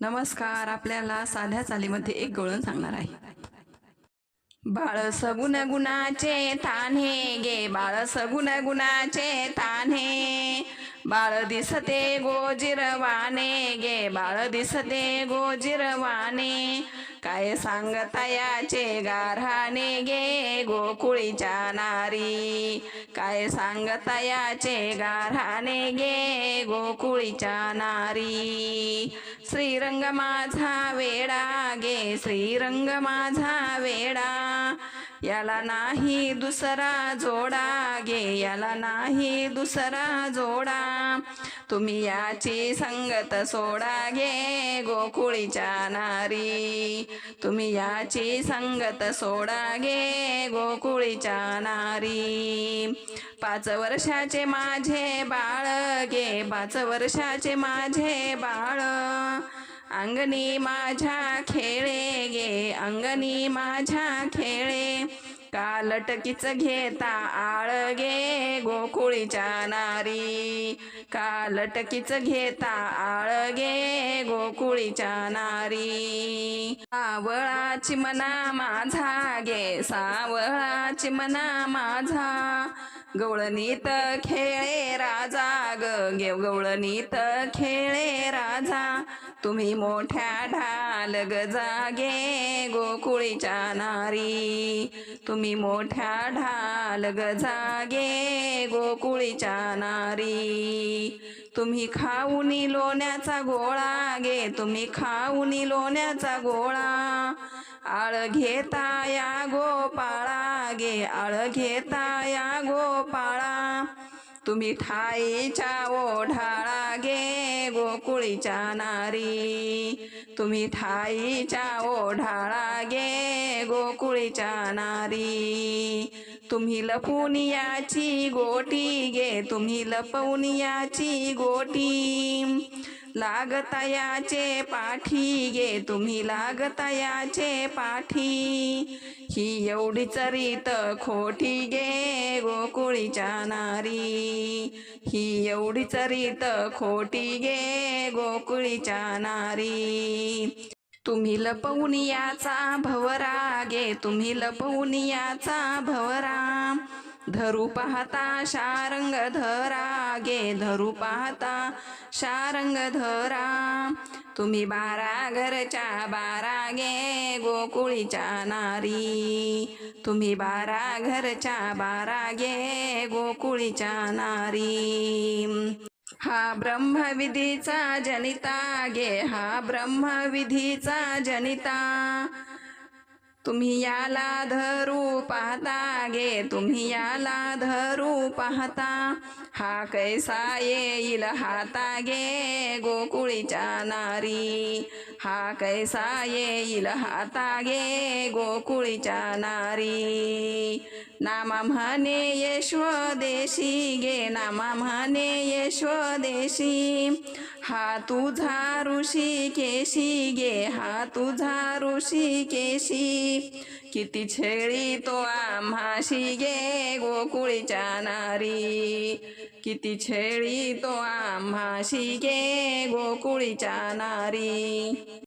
नमस्कार आपल्याला साध्या चालीमध्ये एक गवळण सांगणार आहे. बाळ सगुण गुणाचे तान्हे गे बाळ सगुण गुणाचे तान्हे. बाळ दिसते गोजिरवाने गे बाळ दिसते गोजिरवाने काय सांगता याचे गारहाने गे गोकुळीच्या नारी. काय सांगता याचे गारहाने गे गोकुळीच्या नारी. श्रीरंग माझा वेडा गे श्रीरंग माझा वेडा. याला नाही दुसरा जोडा गे याला नाही दुसरा जोडा. तुम्ही याची संगत सोडा गे गोकुळीच्या नारी. तुम्ही याची संगत सोडा गे गोकुळीच्या नारी. पाच वर्षाचे माझे बाळ गे पाच वर्षाचे माझे बाळ. अंगणी माझ्या खेळे गे अंगणी माझ्या खेळे. का लटकीच घेता आळ गे गोकुळीच्या नारी. का लटकीच घेता आळ गे गोकुळीच्या नारी. सावळाची मना माझा गे सावळाची मना माझा. गवळणीत खेळे राजा ग गवळणीत खेळे राजा. तुम्ही मोठ्या ढाल ग जागे गोकुळीच्या नारी. तुम्ही मोठ्या ढाल ग जागे गोकुळीच्या नारी. तुम्ही खाऊनी लोण्याचा गोळा गे तुम्ही खाऊनी लोण्याचा गोळा. आळ घेता या गोपाळा गे आळ घेता या गोपाळा. तुम्ही ठाईच्या ओढाळा गे गोकुळीच्या नारी तुम्ही ठाईच्या ओढाळा गे गोकुळीच्या नारी तुम्ही लपून याची गोटी गे तुम्ही लपवून याची गोटी. लागतयाचे पाठी गे तुम्ही लागतयाचे पाठी. ही एवढी चरित खोटी गे गोकुळीच्या नारी. ही एवढी चरित खोटी गे गोकुळीच्या नारी. तुम्ही लपवून याचा गे तुम्ही लपवून याचा भवरा धरू पाहता शारंग धरा गे धरू पाहता शारंग धरा तुम्ही बारा घरच्या बारा गे गोकुळीच्या नारी. तुम्ही बारा घरच्या बारा गे गोकुळीच्या नारी. हा ब्रह्मविधीचा जनिता गे हा ब्रह्मविधीचा जनिता. तुम्ही याला धरू पाहता गे तुम्ही याला धरू पाहता. हा कैसा येईल हाता गे गोकुळीच्या नारी. हा कैसा येईल हाता गे गोकुळीच्या नारी. नामा म्हणे यशवदेशी गे नामा म्हणे यशवदेशी हा तुझा ऋषी केशी गे हा तुझा ऋषी केशी. किती छेळी तो आम्हाशी गे गोकुळीच्या नारी. किती छेळी तो आम्हाशी गे गोकुळीच्या नारी